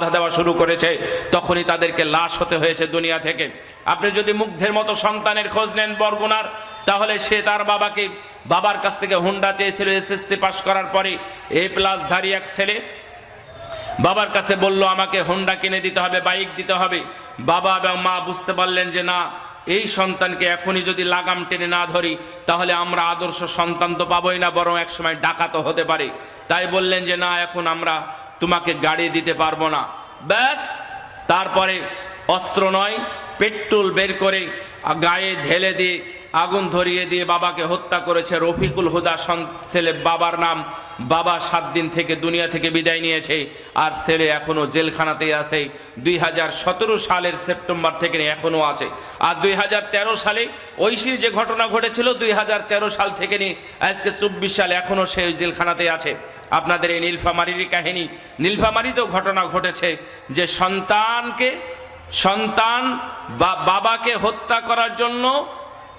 বাধা দেওয়া শুরু করেছে, তখনই তাদেরকে লাশ হতে হয়েছে দুনিয়া থেকে। আপনি যদি মুগ্ধের মতো সন্তানের খোঁজ নেন বরগুনার, তাহলে সে তার বাবাকে বাবার কাছ থেকে হুন্ডা চেয়েছিল এসএসসি পাশ করার পরে, এ প্লাস ধারী এক ছেলে বাবার কাছে বলল, আমাকে হোন্ডা কিনে দিতে হবে, বাইক দিতে হবে। বাবা এবং মা বুঝতে পারলেন যে না, এই সন্তানকে এখনই যদি লাগাম টেনে না ধরি, তাহলে আমরা আদর্শ সন্তান তো পাবোই না, বরং একসময় ডাকাতও হতে পারে। তাই বললেন যে না, এখন আমরা তোমাকে গাড়ি দিতে পারব না। ব্যাস, তারপরে অস্ত্র নয়, পেট্রোল বের করে গায়ে ঢেলে দিয়ে, আগুন ধরিয়ে দিয়ে বাবাকে হত্যা করেছে রফিকুল হুদা ছেলে বাবার নাম। বাবা সাত দিন থেকে দুনিয়া থেকে বিদায় নিয়েছে, আর ছেলে এখনও জেলখানাতেই আছে। দুই হাজার সতেরো সালের সেপ্টেম্বর থেকে এখনও আছে। আর দুই হাজার তেরো সালে ঐশীর যে ঘটনা ঘটেছিল, দুই হাজার তেরো সাল থেকে নিয়ে আজকে চব্বিশ সাল এখনও সে ওই জেলখানাতে আছে। আপনাদের এই নীলফামারির কাহিনী। নীলফামারিতেও ঘটনা ঘটেছে যে সন্তানকে, সন্তান বা বাবাকে হত্যা করার জন্য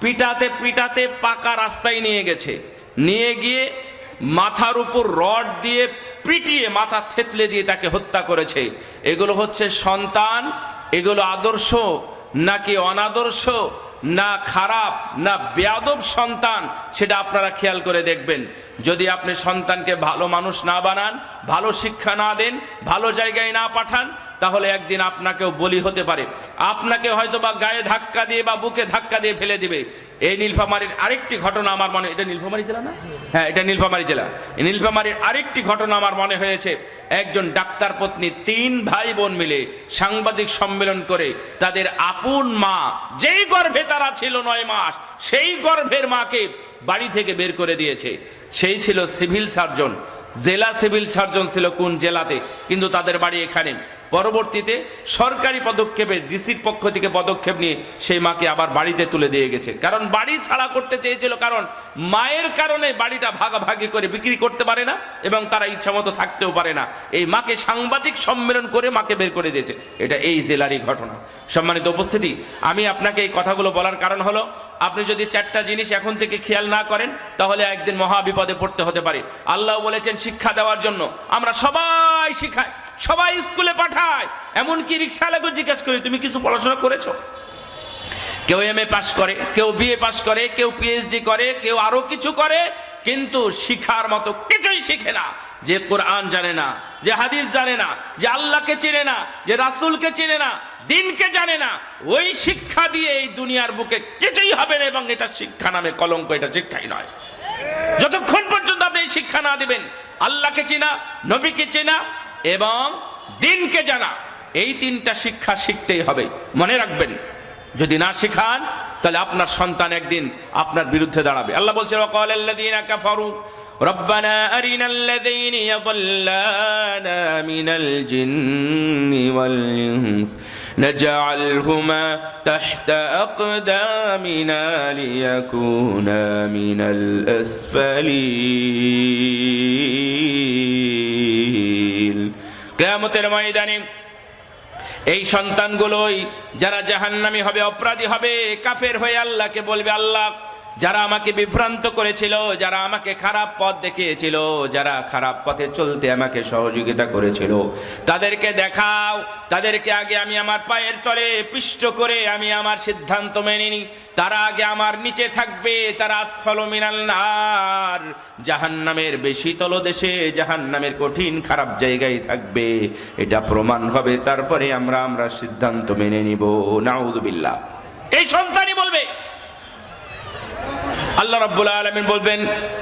পিটাতে পিটাতে পাকা রাস্তায় নিয়ে গেছে। নিয়ে গিয়ে মাথার উপর রড দিয়ে পিটিয়ে মাথা থেতলে দিয়ে তাকে হত্যা করেছে। এগুলো হচ্ছে সন্তান, এগুলো আদর্শ নাকি অনাদর্শ? না খারাপ না বেয়াদব সন্তান সেটা আপনারা খেয়াল করে দেখবেন। যদি আপনি সন্তানকে ভালো মানুষ না বানান ভালো শিক্ষা না দেন ভালো জায়গায় না পাঠান তাহলে একদিন আপনাকেও বলি হতে পারে। আপনাকে হয়তো বা গায়ে ধাক্কা দিয়ে বা বুকে ধাক্কা দিয়ে ফেলে দিবে। এই নীলফামারীর আরেকটি ঘটনা আমার মনে এটা নীলফামারী জেলা না? হ্যাঁ এটা নীলফামারী জেলা। নীলফামারীর আরেকটি ঘটনা আমার মনে হয়েছে। একজন ডাক্তার পত্নী, তিন ভাই বোন মিলে সাংবাদিক সম্মেলন করে তাদের আপন মা, যেই গর্ভে তারা ছিল নয় মাস, সেই গর্ভের মাকে বাড়ি থেকে বের করে দিয়েছে। সেই ছিল সিভিল সার্জন। জেলা সিভিল সার্জন ছিল কোন জেলাতে, কিন্তু তাদের বাড়ি এখানে। পরবর্তীতে সরকারি পদক্ষেপে ডিসির পক্ষ থেকে পদক্ষেপ নিয়ে সেই মাকে আবার বাড়িতে তুলে দিয়ে গেছে। কারণ বাড়ি ছাড়া করতে চেয়েছিল কারণ মায়ের কারণে বাড়িটা ভাগাভাগি করে বিক্রি করতে পারে না এবং তারা ইচ্ছামতো থাকতেও পারে না। এই মাকে সাংবাদিক সম্মেলন করে মাকে বের করে দিয়েছে। এটা এই জেলারই ঘটনা। সম্মানিত উপস্থিতি, আমি আপনাকে এই কথাগুলো বলার কারণ হলো, আপনি যদি চারটা জিনিস এখন থেকে খেয়াল না করেন, তাহলে একদিন মহা বিপদে পড়তে হতে পারে। আল্লাহ বলেছেন শিক্ষা দেওয়ার জন্য। আমরা সবাই শিখাই সবাই স্কুলে পাঠায়। এমনকি রিক্সাওয়ালাকে জিজ্ঞেস করি, তুমি কিছু পড়াশোনা করেছ? কেউ এম এ পাশ করে, কেউ বিএ পাশ করে, কেউ পিএইচডি করে, কেউ আরও কিছু করে, কিন্তু শিখার মতো কিছুই শিখে না। যে কোরআন জানে না, যে হাদিস জানে না, যে আল্লাহকে চেনে না, যে রাসূলকে চেনে না, দিনকে জানে না, ওই শিক্ষা দিয়ে এই দুনিয়ার বুকে কিছুই হবে না এবং এটা শিক্ষা নামে কলঙ্ক, এটা শিক্ষাই নয়। যতক্ষণ পর্যন্ত আপনি শিক্ষা না দিবেন, আল্লাহকে চেনা, নবীকে চেনা এবং দিনকে জানা এই তিনটা শিক্ষা শিখতেই হবে মনে রাখবেন যদি না শিখান তাহলে আপনার সন্তান একদিন আপনার বিরুদ্ধে দাঁড়াবে আল্লাহ বলছে وقال الذين كفروا ربنا أرنا الذين يضلانا من الجن والإنس نجعلهما تحت أقدامنا ليكونا من الأسفلين কেয়ামতের ময়দানে এই সন্তানগুলোই যারা জাহান্নামী হবে অপরাধী হবে কাফের হয়ে আল্লাহকে বলবে আল্লাহ যারা আমাকে বিভ্রান্ত করেছিল, যারা আমাকে খারাপ পথ দেখিয়েছিল, যারা খারাপ পথে চলতে আমাকে সহযোগিতা করেছিল, তাদেরকে দেখাও, তাদেরকে আগে আমি আমার পায়ের তলে পিষ্ট করে আমি আমার সিদ্ধান্ত মেনে নিই। তারা আগে আমার নিচে থাকবে, তারা আসফল মিনাল নার। জাহান্নামের বেশি তলদেশে, জাহান্নামের কঠিন খারাপ জায়গায় থাকবে। এটা প্রমাণ হবে, তারপরে আমরা আমরা সিদ্ধান্ত মেনে নিব। নাউদুবিল্লাহ এই সন্তানই বলবে আল্লাহ রাব্বুল আলামিন বলবেন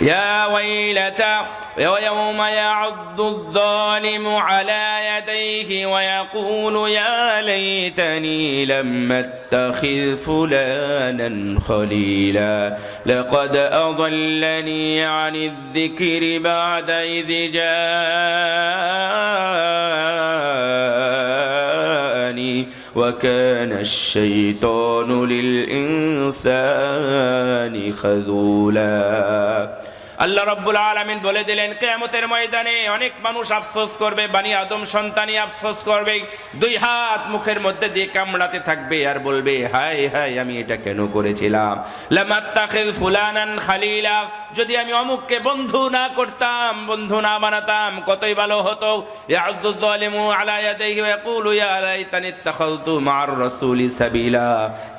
ইয়া ওয়াইলাতা ويوم يعض الظالم على يديه ويقول يا ليتني لم اتخذ فلانا خليلا لقد أضلني عن الذكر بعد إذ جاءني وكان الشيطان للإنسان خذولا. আল্লাহ রব্বুল আলমিন বলে দিলেন, কেয়ামতের ময়দানে অনেক মানুষ আফসোস করবে, বানি আদম সন্তানই আফসোস করবে, দুই হাত মুখের মধ্যে দিয়ে কামড়াতে থাকবে আর বলবে, হায় হায়, আমি এটা কেন করেছিলাম? ফুলানান খালিলা, যদি আমি অমুককে বন্ধু না করতাম, বন্ধু না বানাতাম, কতই ভালো হতো।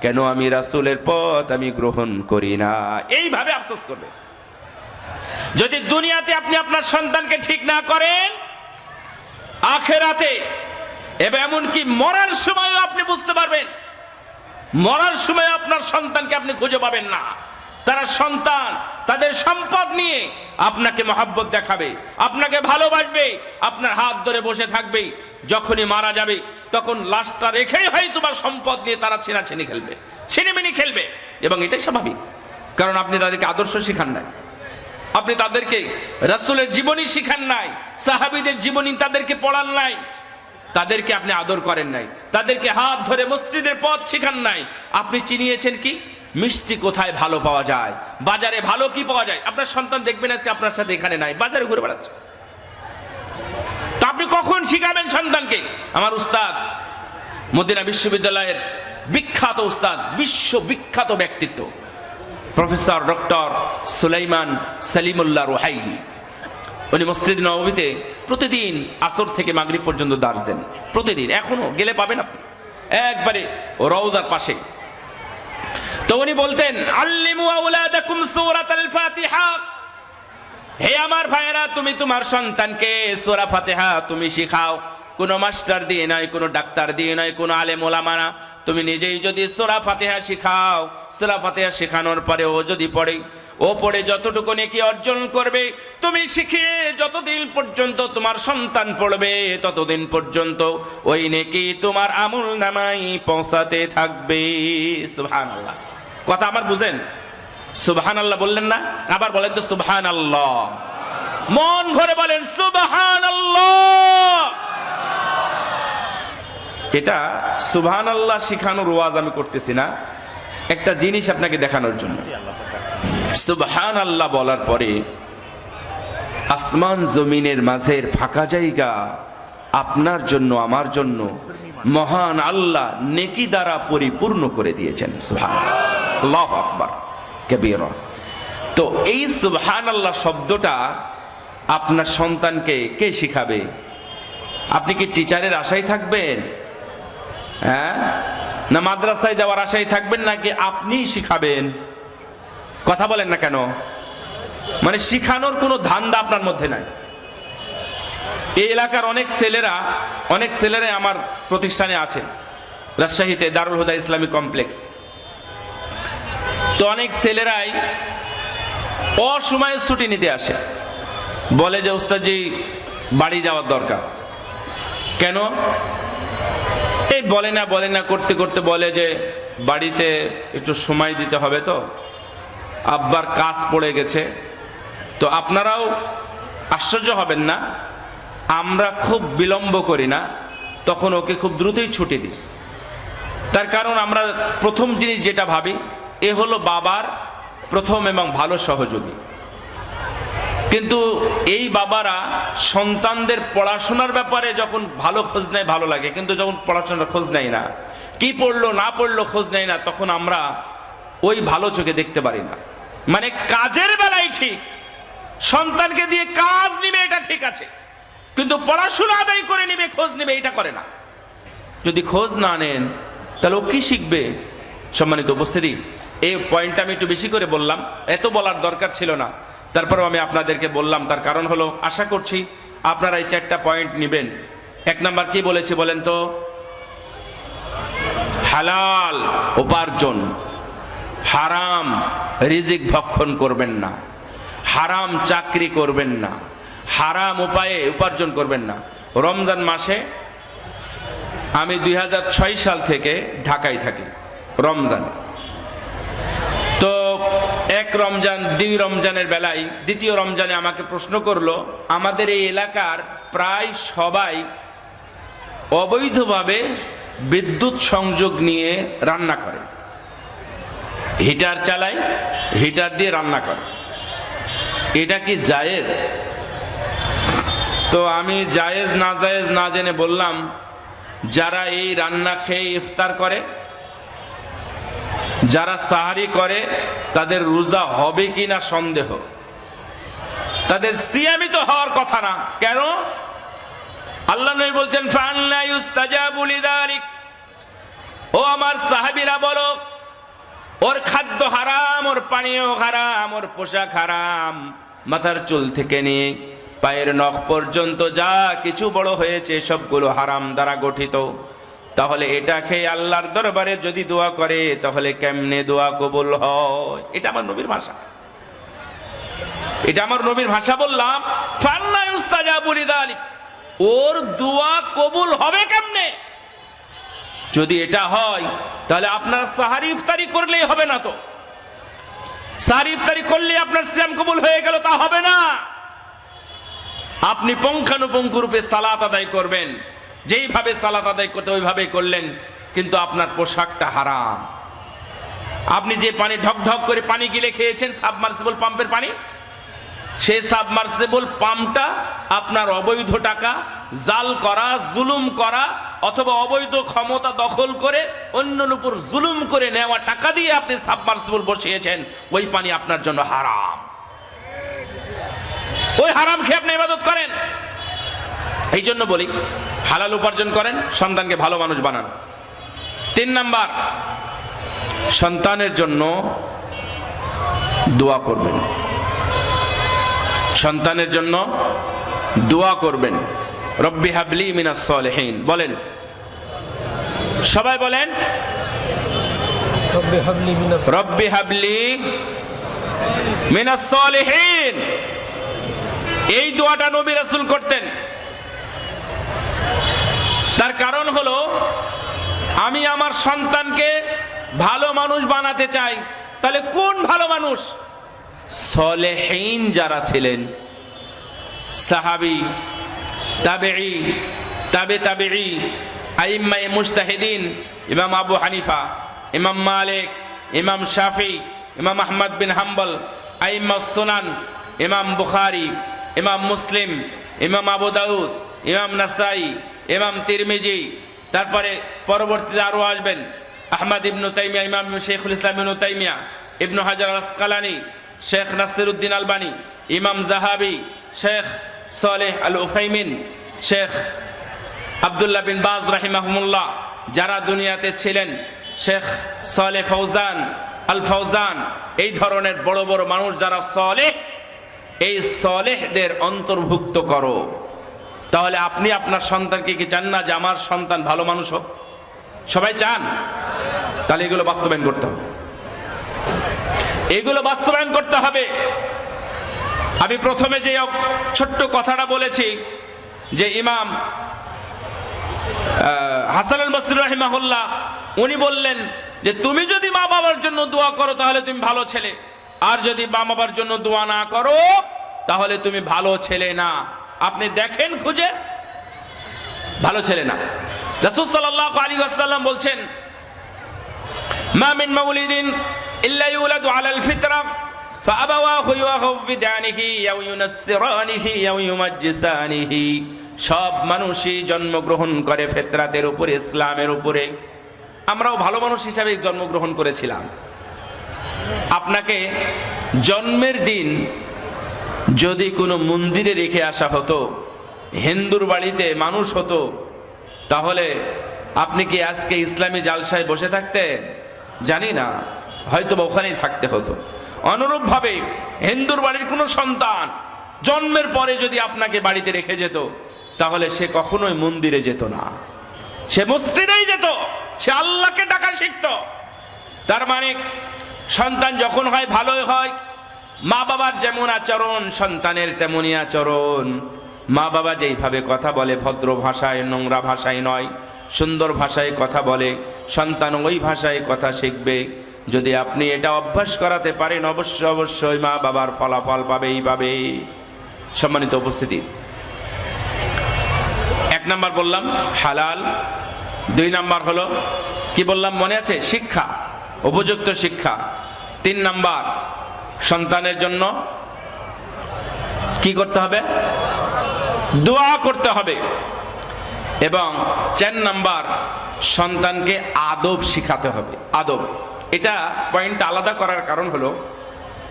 কেন আমি রাসূলের পথ আমি গ্রহণ করি না? এইভাবে আফসোস করবে। যদি দুনিয়াতে আপনি আপনার সন্তানকে ঠিক না করেন, আখেরাতে, এবং এমনকি মরার সময়ও আপনি বুঝতে পারবেন, মরার সময় আপনার সন্তানকে আপনি খুঁজে পাবেন না। তারা সন্তান, তাদের সম্পদ নিয়ে আপনাকে মহাব্বত দেখাবে, আপনাকে ভালোবাসবে, আপনার হাত ধরে বসে থাকবে, যখনই মারা যাবে, তখন লাশটা রেখেই হয় তোমার সম্পদ নিয়ে তারা ছিনাছিনি খেলবে, ছিনিমিনি খেলবে, এবং এটাই স্বাভাবিক। কারণ আপনি তাদেরকে আদর্শ শিখান নাই। আপনি তাদেরকে রাসূলের জীবনী শিখান নাই, সাহাবীদের জীবনী তাদেরকে পড়ান নাই, তাদেরকে আপনি আদর করেন নাই, তাদেরকে হাত ধরে মসজিদের পথ শিখান নাই। আপনি চিনিয়েছেন কি? মিষ্টি কোথায় ভালো পাওয়া যায়? বাজারে ভালো কি পাওয়া যায়? আপনার সন্তান দেখবেন আজকে আপনার সাথে এখানে নাই, বাজারে ঘুরে বেড়াচ্ছে। তা আপনি কখন শিখাবেন সন্তানকে? আমার উস্তাদ, মদিনা বিশ্ববিদ্যালয়ের বিখ্যাত উস্তাদ বিশ্ব বিখ্যাত ব্যক্তিত্ব। Professor doctor Sulaiman Salimullah Rohaili উনি মসজিদ নবমীতে প্রতিদিন আসর থেকে মাগরিব পর্যন্ত দার্স দেন। প্রতিদিন, এখনও গেলে পাবেন আপনি। একবারে রওদার পাশে। তো উনি বলতেন হে আমার ভাইয়েরা, তুমি তোমার সন্তানকে সূরা ফাতিহা তুমি শিখাও। কোনো মাস্টার দিয়ে নয়, কোনো ডাক্তার দিয়ে নয়, কোনো আলেম ওলামানা তুমি নিজেই যদি সোরা ফাতেহা শিখাও, সূরা ফাতিহা শেখানোর পরে ও যদি পড়ে, ও পড়ে যতটুকু নেকি অর্জন করবে, তুমি শিখিয়ে যতদিন পর্যন্ত তোমার সন্তান পড়বে, ততদিন পর্যন্ত ওই নেকি তোমার আমুল নামাই পৌঁছাতে থাকবে। সুহান আল্লাহ কথা আমার বুঝেন? সুবহান আল্লাহ বললেন না? আবার বলেন তো সুবহান আল্লাহ মন ভরে বলেন সুবহান আল্লাহ এটা সুবহান আল্লাহ শিখানোর ওয়াজ আমি করতেছি না। একটা জিনিস আপনাকে দেখানোর জন্য। সুবহান আল্লাহ বলার পরে আসমান জমিনের মাঝের ফাঁকা জায়গা আপনার জন্য, আমার জন্য মহান আল্লাহ নেকি দ্বারা পরিপূর্ণ করে দিয়েছেন। আকবার, কবির। তো এই সুবহান আল্লাহ শব্দটা আপনার সন্তানকে কে শিখাবে? আপনি কি টিচারের আশায় থাকবেন? হ্যাঁ? না মাদ্রাসায় যাওয়ার আশায় থাকবেন নাকি আপনিই শিখাবেন? কথা বলেন না কেন? মানে শিখানোর কোনো ধান্দা আপনার মধ্যে নাই। এই এলাকার অনেক ছেলেরা, অনেক ছেলেরাই আমার প্রতিষ্ঠানে আছে রাজশাহীতে দারুল হুদা ইসলামিক কমপ্লেক্স। তো অনেক ছেলেরাই অসময়ে ছুটি নিতে আসে। বলে যে, ওস্তাদজি, বাড়ি যাওয়ার দরকার। কেন? এই বলে না বলে না, করতে করতে বলে যে বাড়িতে একটু সময় দিতে হবে তো। আব্বার কাজ পড়ে গেছে। তো আপনারাও আশ্চর্য হবেন না, আমরা খুব বিলম্ব করি না, তখন ওকে খুব দ্রুতই ছুটি দিই। তার কারণ আমরা প্রথম জিনিস যেটা ভাবি, এ হলো বাবার প্রথম এবং ভালো সহযোগী। কিন্তু এই বাবারা সন্তানদের পড়াশোনার ব্যাপারে যখন ভালো খোঁজ নেয়, ভালো লাগে। কিন্তু যখন পড়াশোনার খোঁজ নেয় না, কি পড়ল, না পড়ল খোঁজ নেয় না, তখন আমরা ওই ভালো চোখে দেখতে পারি না। মানে কাজের বেলায় ঠিক, সন্তানকে দিয়ে কাজ নিবে এটা ঠিক আছে, কিন্তু পড়াশোনা আদায় করে নিবে, খোঁজ নিবে, এটা করে না। যদি খোঁজ না নেন, তাহলে ও কি শিখবে? সম্মানিত উপস্থিতি এই পয়েন্টটা আমি একটু বেশি করে বললাম, এত বলার দরকার ছিল না। তারপরেও আমি আপনাদেরকে বললাম, তার কারণ হলো, আশা করছি আপনারা এই চারটা পয়েন্ট নেবেন। এক নাম্বার কি বলেছি বলেন তো? হালাল উপার্জন, হারাম রিজিক ভক্ষণ করবেন না, হারাম চাকরি করবেন না, হারাম উপায়ে উপার্জন করবেন না। রমজান মাসে আমি দুই হাজার ছয় সাল থেকে ঢাকায় থাকি, রমজানে। এক রমজান, দুই রমজানের বেলায় দ্বিতীয় রমজানে আমাকে প্রশ্ন করল, আমাদের এই এলাকার প্রায় সবাই অবৈধভাবে বিদ্যুৎ সংযোগ নিয়ে রান্না করে। হিটার চালায়, হিটার দিয়ে রান্না করে। এটা কি জায়েজ? তো আমি জায়েজ, না জায়েজ, না জেনে বললাম, যারা এই রান্না খেয়ে ইফতার করে যারা সাহারি করে, তাদের রোজা হবে কি না সন্দেহ। তাদের সিয়ামি তো হওয়ার কথা না। কেন? আল্লাহ নবী বলছেন ও আমার সাহাবীরা বলো, ওর খাদ্য হারাম, ওর পানীয় হারাম, ওর পোশাক হারাম, মাথার চুল থেকে নিয়ে পায়ের নখ পর্যন্ত যা কিছু বড় হয়েছে, সবগুলো হারাম দ্বারা গঠিত। তাহলে এটা খেয়ে আল্লাহর দরবারে যদি দোয়া করে, তাহলে কেমনে দোয়া কবুল হয়? এটা আমার নবীর ভাষা। এটা আমার নবীর ভাষা বললাম। ওর দোয়া কবুল হবে কেমনে? যদি এটা হয়, তাহলে আপনার সাহারি ইফতারি করলেই হবে না তো। সাহারি ইফতারি করলে আপনার সিয়াম কবুল হয়ে গেল, তা হবে না। আপনি পুঙ্খানুপুঙ্খ রূপে সালাত আদায় করবেন। যেইভাবে সালাত আদায় করতে ওইভাবে করলেন, কিন্তু আপনার পোশাকটা হারাম। আপনি যে পানি ঢক ঢক করে পানি গিলে খেয়েছেন, সাবমার্সিবল পাম্পের পানি? সেই সাবমার্সিবল পাম্পটা আপনার অবৈধ টাকা, জাল করা, জুলুম করা, অথবা অবৈধ ক্ষমতা দখল করে অন্যের উপর জুলুম করে নেওয়া টাকা দিয়ে আপনি সাবমার্সিবল বসিয়েছেন, ওই পানি আপনার জন্য হারাম। ওই হারাম খেয়ে আপনি ইবাদত করেন। এই জন্য বলি হালাল উপার্জন করেন সন্তানকে ভালো মানুষ বানান। তিন নাম্বার সন্তানের জন্য দোয়া করবেন। সন্তানের জন্য দোয়া করবেন। রব্বি হাবলি মিনাস সলেহীন। বলেন। সবাই বলেন। রব্বি হাবলি মিনাস সলেহীন। এই দোয়াটা নবী রাসূল করতেন। তার কারণ হলো, আমি আমার সন্তানকে ভালো মানুষ বানাতে চাই। তাহলে কোন ভালো মানুষ? সলেহীন যারা ছিলেন, সাহাবি, তাবেঈ, তাবে তাবেঈ আইম্মাই মুস্তাহিদিন ইমাম আবু হানিফা, ইমাম মালিক, ইমাম শাফি, ইমাম আহমদ বিন হাম্বল, আইম্মা সোনান, ইমাম বুখারি, ইমাম মুসলিম, ইমাম আবু দাউদ, ইমাম নাসাই ইমাম তিরমিজি, তারপরে পরবর্তীতে আরও আসবেন আহমদ ইবনু তাইমিয়া, ইমাম শেখুল ইসলাম ইবনু তাইমিয়া, ইবনু হাজার আসকালানি, শেখ নাসির উদ্দিন আলবানী, ইমাম জাহাবি, শেখ সলেহ আল উফাইমিন শেখ আবদুল্লাহ বিন বাজ রাহিমাহমুল্লাহ, যারা দুনিয়াতে ছিলেন, শেখ সালে ফৌজান আল ফৌজান এই ধরনের বড় বড় মানুষ যারা সলেহ, এই সলেহদের অন্তর্ভুক্ত করো। তাহলে আপনি আপনার সন্তানকে কি চান না যে আমার সন্তান ভালো মানুষ হোক? সবাই চান? তাহলে এগুলো বাস্তবায়ন করতে হবে। এগুলো বাস্তবায়ন করতে হবে। আমি প্রথমে যে ছোট্ট কথাটা বলেছি যে ইমাম হাসান আল বসরি রহিমাহুল্লাহ, উনি বললেন যে তুমি যদি মা বাবার জন্য দোয়া করো, তাহলে তুমি ভালো ছেলে। আর যদি মা বাবার জন্য দোয়া না করো, তাহলে তুমি ভালো ছেলে না। আপনি দেখেন খুঁজে ভালো ছেলে না রাসূল সাল্লাল্লাহু আলাইহি ওয়াসাল্লাম বলছেন মা মিন মাউলিদিন ইল্লা ইউলাদু আলাল ফিতরা فأبواه يهودانه أو ينصرانه أو يمجسانه সব মানুষই জন্মগ্রহণ করে ফেতরাতের উপরে ইসলামের উপরে আমরাও ভালো মানুষ হিসাবে জন্মগ্রহণ করেছিলাম আপনাকে জন্মের দিন যদি কোনো মন্দিরে রেখে আসা হতো, হিন্দুর বাড়িতে মানুষ হতো, তাহলে আপনি কি আজকে ইসলামী জালসায় বসে থাকতে জানি না হয়তো ওখানেই থাকতে হতো। অনুরূপভাবে হিন্দুর বাড়ির কোনো সন্তান জন্মের পরে যদি আপনাকে বাড়িতে রেখে যেত, তাহলে সে কখনোই মন্দিরে যেত না। সে মসজিদেই যেত, সে আল্লাহকে ডাকা শিখত। তার মানে সন্তান যখন হয় ভালোই হয় মা বাবার যেমন আচরণ, সন্তানের তেমনই আচরণ। মা বাবা যেইভাবে কথা বলে, ভদ্র ভাষায়, নোংরা ভাষায় নয়, সুন্দর ভাষায় কথা বলে, সন্তান ওই ভাষায় কথা শিখবে। যদি আপনি এটা অভ্যাস করাতে পারেন অবশ্যই অবশ্যই মা বাবার ফলাফল পাবেই পাবে। সম্মানিত উপস্থিতি। এক নাম্বার বললাম, হালাল। দুই নাম্বার হলো, কি বললাম মনে আছে? শিক্ষা, উপযুক্ত শিক্ষা। তিন নাম্বার সন্তানের জন্য কি করতে হবে? দোয়া করতে হবে। এবং চার নাম্বার, সন্তানকে আদব শিখাতে হবে। আদব। এটা পয়েন্ট আলাদা করার কারণ হলো,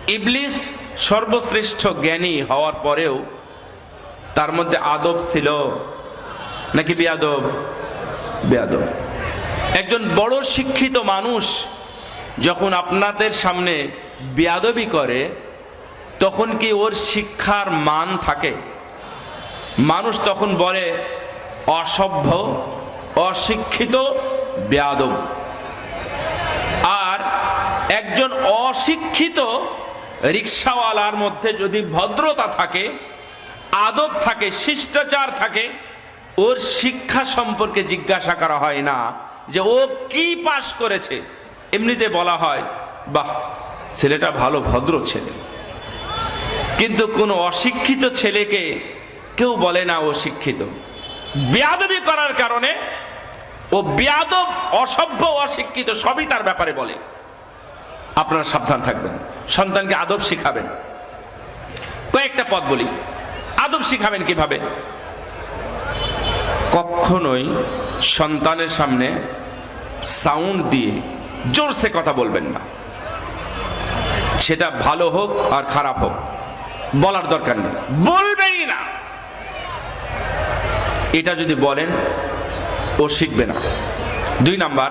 ইবলিস সর্বশ্রেষ্ঠ জ্ঞানী হওয়ার পরেও তার মধ্যে আদব ছিল নাকি বেয়াদব? বেয়াদব। একজন বড় শিক্ষিত মানুষ যখন আপনাদের সামনে বেয়াদবি করে, তখন কি ওর শিক্ষার মান থাকে? মানুষ তখন বলে, অসভ্য, অশিক্ষিত, বেয়াদব। আর একজন অশিক্ষিত রিক্সাওয়ালার মধ্যে যদি ভদ্রতা থাকে, আদব থাকে, শিষ্টাচার থাকে, ওর শিক্ষা সম্পর্কে জিজ্ঞাসা করা হয় না যে ও কি পাশ করেছে। এমনিতে বলা হয়, বাহ ছেলেটা ভালো, ভদ্র ছেলে। কিন্তু কোনো অশিক্ষিত ছেলেকে কেউ বলে না ও শিক্ষিত। বেয়াদবি করার কারণে ও বেয়াদব, অসভ্য, অশিক্ষিত সবই তার ব্যাপারে বলে। আপনারা সাবধান থাকবেন। সন্তানকে আদব শিখাবেন। কয়েকটা পদ বলি। আদব শিখাবেন কীভাবে? কখনোই সন্তানের সামনে সাউন্ড দিয়ে জোরসে কথা বলবেন না। সেটা ভালো হোক আর খারাপ হোক বলার দরকার নেই। বলবেনই না। এটা যদি বলেন ও শিখবে না। দুই নাম্বার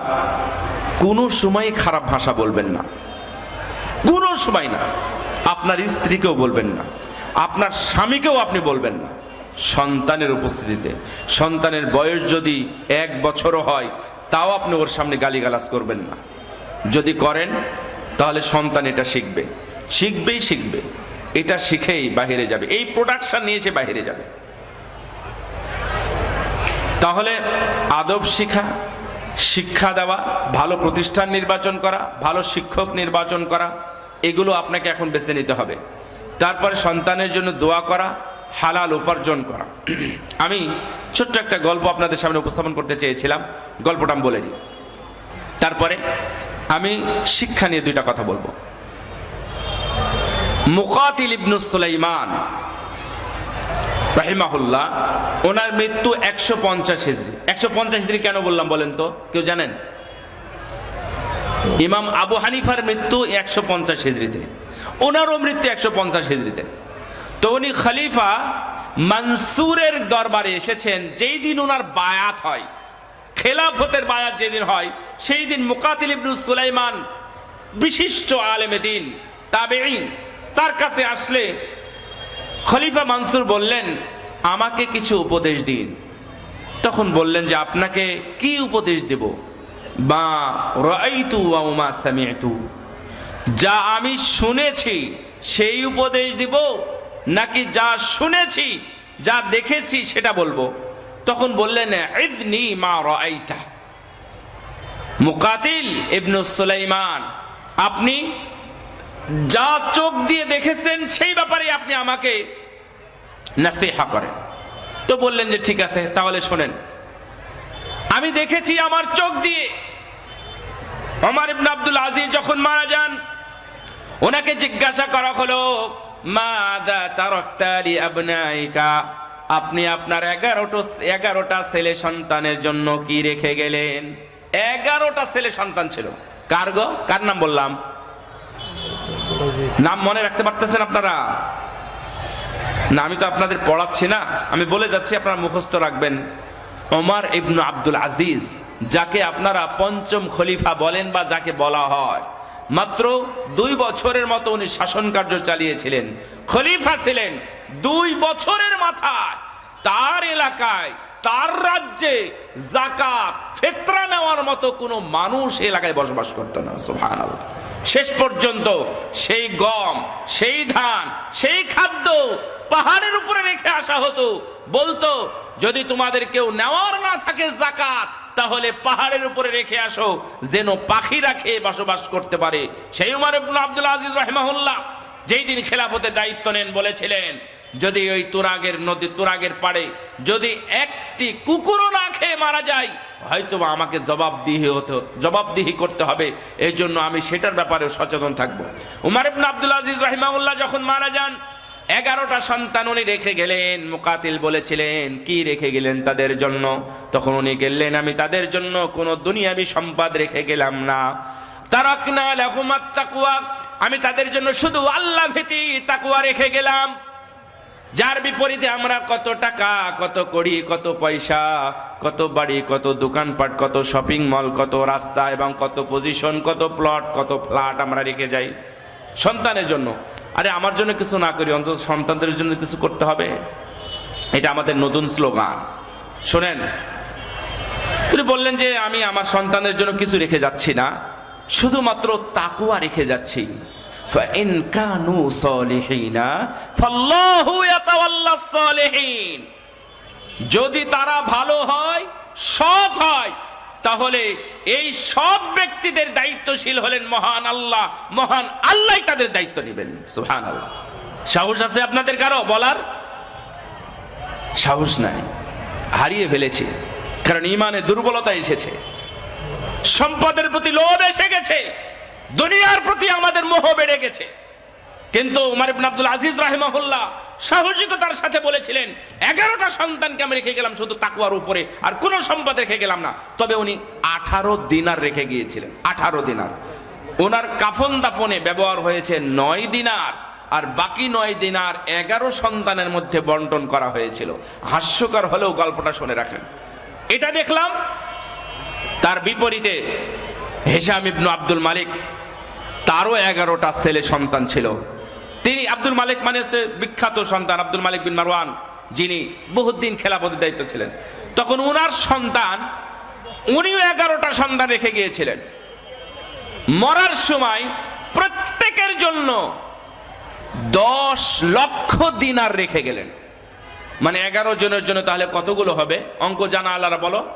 কোনো সময় খারাপ ভাষা বলবেন না। কোনো সময় না। আপনার স্ত্রীকেও বলবেন না। আপনার স্বামীকেও আপনি বলবেন না। সন্তানের উপস্থিতিতে। সন্তানের বয়স যদি এক বছরও হয় তাও আপনি ওর সামনে গালিগালাজ করবেন না। যদি করেন তাহলে সন্তান এটা শিখবে। শিখবেই শিখবে। এটা শিখেই বাহিরে যাবে। এই প্রোডাকশন নিয়ে সে বাহিরে যাবে। তাহলে আদব শিখা, শিক্ষা দেওয়া, ভালো প্রতিষ্ঠান নির্বাচন করা, ভালো শিক্ষক নির্বাচন করা, এগুলো আপনাকে এখন বেছে নিতে হবে। তারপরে সন্তানের জন্য দোয়া করা, হালাল উপার্জন করা। আমি ছোট্ট একটা গল্প আপনাদের সামনে উপস্থাপন করতে চেয়েছিলাম। গল্পটা আমি বলে দিই। তারপরে আমি শিক্ষা নিয়ে দুইটা কথা বলব। মুকাতিল ইবনুস সুলাইমান রাহিমাহুল্লাহ, ওনার মৃত্যু একশো পঞ্চাশ হিজড়ি একশো পঞ্চাশ হিজড়ি কেন বললাম বলেন তো? কেউ জানেন? ইমাম আবু হানিফার মৃত্যু একশো পঞ্চাশ হিজড়িতে ওনারও মৃত্যু একশো পঞ্চাশ হিজড়িতে তো উনি খলিফা মানসুরের দরবারে এসেছেন, যেই দিন ওনার বায়াত হয়। খেলাফতের বায়াত যেদিন হয়, সেই দিন মুকাতিল ইবনু সুলাইমান বিশিষ্ট আলেমে দিন, তাবেঈন, তার কাছে আসলে খলিফা মানসুর বললেন, আমাকে কিছু উপদেশ দিন। তখন বললেন যে, আপনাকে কি উপদেশ দেব? বা রাইতু ওয়া সামিআতু যা আমি শুনেছি, সেই উপদেশ দিব, নাকি যা শুনেছি, যা দেখেছি, সেটা বলব? তখন বললেন, ইদনি মা রাইতা মুকাতিল ইবনু সুলাইমান, আপনি যা চোখ দিয়ে দেখেছেন, সেই ব্যাপারে আপনি আমাকে নাসিহা করেন। তো বললেন যে, ঠিক আছে, তাহলে শোনেন। আমি দেখেছি আমার চোখ দিয়ে ওমর ইবনে আব্দুল আজিজ যখন মারা যান, ওনাকে জিজ্ঞাসা করা হলো, মাদা তারক্তারি আবনাইকা? আপনি আপনার এগারোটা এগারোটা ছেলে সন্তানের জন্য কি রেখে গেলেন? এগারোটা ছেলে সন্তান ছিল। কার গো? কার নাম বললাম? নাম মনে রাখতে পারতেছেন আপনারা? না, আমি তো আপনাদের পড়াচ্ছি না। আমি বলে যাচ্ছি, আপনারা মুখস্থ রাখবেন। ওমর ইবনু আব্দুল আজিজ, যাকে আপনারা পঞ্চম খলিফা বলেন বা যাকে বলা হয়। মাত্র দুই বছরের মতো উনি শাসন কার্য চালিয়েছিলেন। খলিফা ছিলেন দুই বছরের মাথায়। তার এলাকায়, তার রাজ্যে জাকাত, ফেতরা নেওয়ার মতো কোনো মানুষ এলাকায় বসবাস করতো না, সুবহানাল্লাহ। শেষ পর্যন্ত সেই গম, সেই ধান, সেই খাদ্য পাহাড়ের উপরে রেখে আসা হতো। বলতো, যদি তোমাদের কেউ নেওয়ার না থাকে জাকাত তাহলে পাহাড়ের উপরে রেখে আসো, যেন পাখিরা খেয়ে বসবাস করতে পারে। সেই উমার আব্দুল আজিজ রাহিমাহুল্লাহ যেই দিন খেলাফতের দায়িত্ব নেন বলেছিলেন, যদি ওই তুরাগের নদী, তুরাগের পাড়ে যদি একটি কুকুরও না খেয়ে মারা যায় হয়তো আমাকে জবাবদিহি হতো, জবাবদিহি করতে হবে। এই জন্য আমি সেটার ব্যাপারে সচেতন থাকব। উমার আব্দুল আজিজ রাহিমাউল্লাহ যখন মারা যান এগারোটা সন্তান উনি রেখে গেলেন, মুকাতিল বলেছিলেন, কি রেখে গেলেন তাদের জন্য? তখন উনি গেলেন, আমি তাদের জন্য কোনো দুনিয়াবি সম্পদ রেখে গেলাম না। তারাকনা লাহুমাত তাকওয়া, আমি তাদের জন্য শুধু আল্লাহ ভীতি, তাকওয়া রেখে গেলাম। যার বিপরীতে আমরা কত টাকা, কত কড়ি, কত পয়সা, কত বাড়ি, কত দোকানপাট, কত শপিং মল, কত রাস্তা এবং কত পজিশন, কত প্লট, কত ফ্ল্যাট আমরা রেখে যাই সন্তানের জন্য। আরে আমার জন্য কিছু না করি, অন্তত সন্তানদের জন্য কিছু করতে হবে। এটা আমাদের নতুন স্লোগান। শোনেন, তিনি বললেন যে আমি আমার সন্তানদের জন্য কিছু রেখে যাচ্ছি না, শুধুমাত্র তাকুয়া রেখে যাচ্ছি। যদি তারা ভালো হয়, সৎ হয় তাহলে এই সব ব্যক্তিদের দায়িত্বশীল হলেন মহান আল্লাহ। মহান আল্লাহ তাদের দায়িত্ব নেবেন। সুহান আল্লাহ সাহস আছে আপনাদের কারও বলার? সাহস নাই। হারিয়ে ফেলেছে। কারণ ইমানে দুর্বলতা এসেছে। সম্পদের প্রতি লোভ এসে গেছে। দুনিয়ার প্রতি আমাদের মোহ বেড়ে গেছে। কিন্তু উমার আব্দুল আজিজ রাহিমাহুল্লাহ সাহসিকতার সাথে বলেছিলেন, এগারোটা সন্তানকে আমি রেখে গেলাম শুধু তাকুয়ার উপরে, আর কোনো সম্পদ রেখে গেলাম না। তবে উনি আঠারো দিনার রেখে গিয়েছিলেন, আঠারো দিনার। ওনার কাফন দাফনে ব্যবহার হয়েছে নয় দিনার, আর বাকি নয় দিনার এগারো সন্তানের মধ্যে বন্টন করা হয়েছিল। হাস্যকর হলেও গল্পটা শুনে রাখেন। এটা দেখলাম, তার বিপরীতে হেসাম ইবনু আব্দুল মালিক, তারও এগারোটা ছেলে সন্তান ছিল। তিনি আব্দুল মালিক মানে হচ্ছে বিখ্যাত সন্তান আব্দুল মালিক বিন মারওয়ান, যিনি বহুত দিন খেলাপতির দায়িত্ব ছিলেন। তখন উনার সন্তান, উনিও এগারোটা সন্তান রেখে গিয়েছিলেন। মরার সময় প্রত্যেকের জন্য দশ লক্ষ দিনার রেখে গেলেন। মানে এগারো জনের জন্য তাহলে কতগুলো হবে? অঙ্ক জানা আল্লাহরা বলো।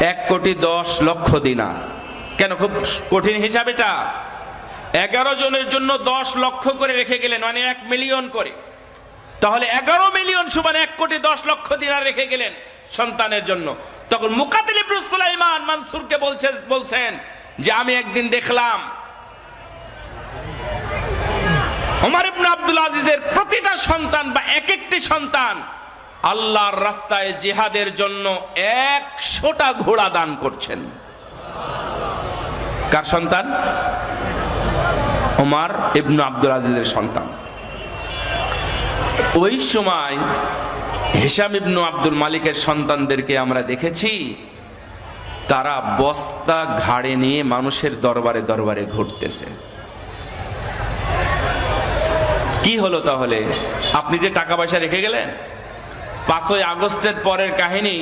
এক কোটি দশ লক্ষ দিনার। কেন? খুব কঠিন হিসাব এটা। এগারো জনের জন্য দশ লক্ষ করে রেখে গেলেন মানে এক মিলিয়ন করে। তাহলে এগারো মিলিয়ন সমান এক কোটি দশ লক্ষ দিনার রেখে গেলেন সন্তানের জন্য। তখন মুকাতিল ইবনে সুলাইমান মানসুরকে বলছে, বলছেন যে, আমি একদিন দেখলাম ওমর ইবনে আব্দুল আজিজের প্রতিটা সন্তান বা এক একটি সন্তান আল্লাহর রাস্তায় জিহাদের জন্য একশোটা ঘোড়া দান করছেন। কার সন্তান? ওমর ইবনু আব্দুল আজিজের সন্তান। ওই সময় হিসাম ইবনু আব্দুল মালিকের সন্তানদেরকে আমরা দেখেছি, তারা বস্তা, ঘাড়ে নিয়ে মানুষের দরবারে দরবারে ঘুরতেছে। কি হলো তাহলে? আপনি যে টাকা পয়সা রেখে গেলেন, পাঁচই আগস্টের পরের কাহিনী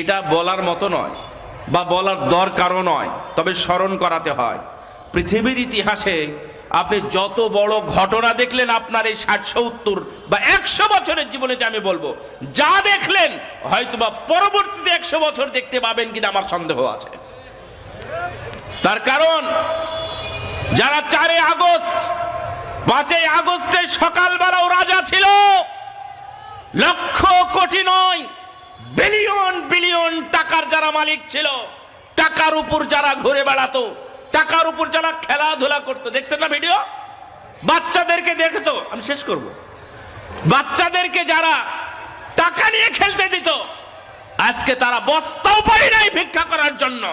এটা বলার মতো নয়, বা বলার দরকারও নয়, তবে স্মরণ করাতে হয়। পৃথিবীর ইতিহাসে আপনি যত বড় ঘটনা দেখলেন আপনার এই ষাট সত্তর বা একশো বছরের জীবনেতে আমি বলব, যা দেখলেন হয়তোবা পরবর্তীতে একশো বছর দেখতে পাবেন কিনা আমার সন্দেহ আছে। তার কারণ, যারা চারে আগস্ট, পাঁচই আগস্টে সকালবেলাও রাজা ছিল, লক্ষ কোটি নয় বিলিয়ন বিলিয়ন টাকার যারা মালিক ছিল, টাকার উপর যারা ঘুরে বেড়াতো টাকার উপর যারা খেলাধুলা করতো, দেখছেন না ভিডিও? বাচ্চাদেরকে দেখতো আমি শেষ করব। বাচ্চাদেরকে যারা টাকা নিয়ে খেলতে দিত, আজকে তারা বস্তাও পাই নাই ভিক্ষা করার জন্য।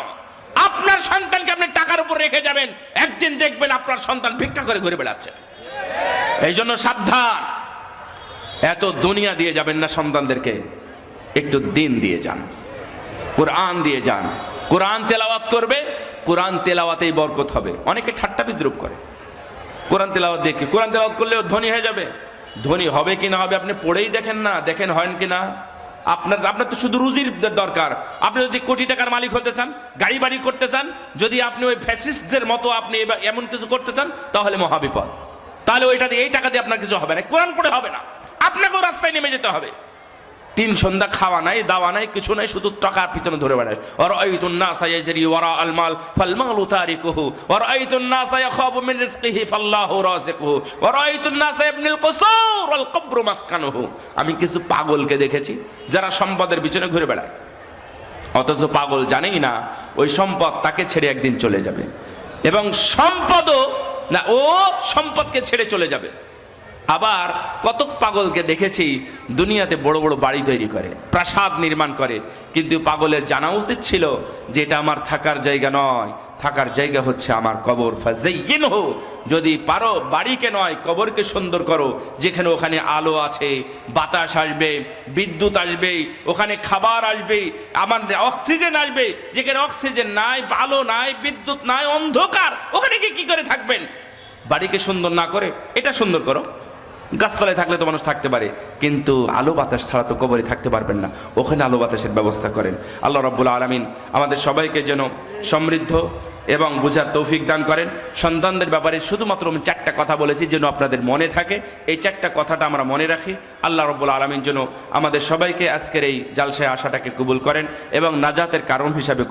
আপনার সন্তানকে আপনি টাকার উপর রেখে যাবেন, একদিন দেখবেন আপনার সন্তান ভিক্ষা করে ঘুরে বেড়াচ্ছে। এই জন্য সাবধান। এত দুনিয়া দিয়ে যাবেন না সন্তানদেরকে, একটু দিন দিয়ে যান। কোরআন দিয়ে যান। কোরআন তেলাওয়াত করবে কোরআন তেলাওয়াতেই বরকত হবে। অনেকে ঠাট্টা বিদ্রুপ করে। কোরআন তেলাওয়াত দেখে কোরআন তেলাওয়াত করলেও ধনী হয়ে যাবে? ধনী হবে কি না হবে আপনি পড়েই দেখেন না, দেখেন হয় কি না? আপনার আপনার তো শুধু রুজির দরকার। আপনি যদি কোটি টাকার মালিক হতে চান, গাড়ি বাড়ি করতে চান, যদি আপনি ওই ফ্যাসিস্টদের মতো আপনি এমন কিছু করতে চান, তাহলে মহাবিপদ। তাহলে ওইটা দিয়ে এই টাকা দিয়ে আপনার কিছু হবে না। কোরআন পড়ে হবে না। আপনাকেও রাস্তায় নেমে যেতে হবে। তিন সন্ধ্যা খাওয়া নাই, দাওয়া নাই, কিছু নাই, শুধু টাকার পিছনে ধরে বেড়ায়। ওর ওর ফাল্লাহু রাযিকুহু। ওর মাসকানুহু। আমি কিছু পাগলকে দেখেছি, যারা সম্পদের পিছনে ঘুরে বেড়ায়। অথচ পাগল জানেই না, ওই সম্পদ তাকে ছেড়ে একদিন চলে যাবে। এবং সম্পদও না, ও সম্পদকে ছেড়ে চলে যাবে। আবার কতক পাগলকে দেখেছি দুনিয়াতে বড় বড় বাড়ি তৈরি করে, প্রাসাদ নির্মাণ করে, কিন্তু পাগলের জানা উচিত ছিল যে এটা আমার থাকার জায়গা নয়। থাকার জায়গা হচ্ছে আমার কবর। ফাজাইয়িন যদি পারো বাড়িকে নয়, কবরকে সুন্দর করো, যেখানে ওখানে আলো আছে, বাতাস আসবে, বিদ্যুৎ আসবে, ওখানে খাবার আসবে, আমার অক্সিজেন আসবে, যেখানে অক্সিজেন নাই, আলো নাই, বিদ্যুৎ নাই, অন্ধকার, ওখানে কি কি করে থাকবেন? বাড়িকে সুন্দর না করে এটা সুন্দর করো। গাছতলায় থাকলে তো মানুষ থাকতে পারে, কিন্তু আলো বাতাস ছাড়া তো কবরে থাকতে পারবেন না। ওখানে আলো বাতাসের ব্যবস্থা করেন। আল্লাহ রব্বুল আলমিন আমাদের সবাইকে যেন সমৃদ্ধ এবং বোঝার তৌফিক দান করেন। সন্তানদের ব্যাপারে শুধুমাত্র আমি চারটা কথা বলেছি যেন আপনাদের মনে থাকে। এই চারটা কথাটা আমরা মনে রাখি। আল্লাহ রব্বুল আলমিন যেন আমাদের সবাইকে আজকের এই জালসায় আশাটাকে কবুল করেন এবং নাজাতের কারণ হিসাবে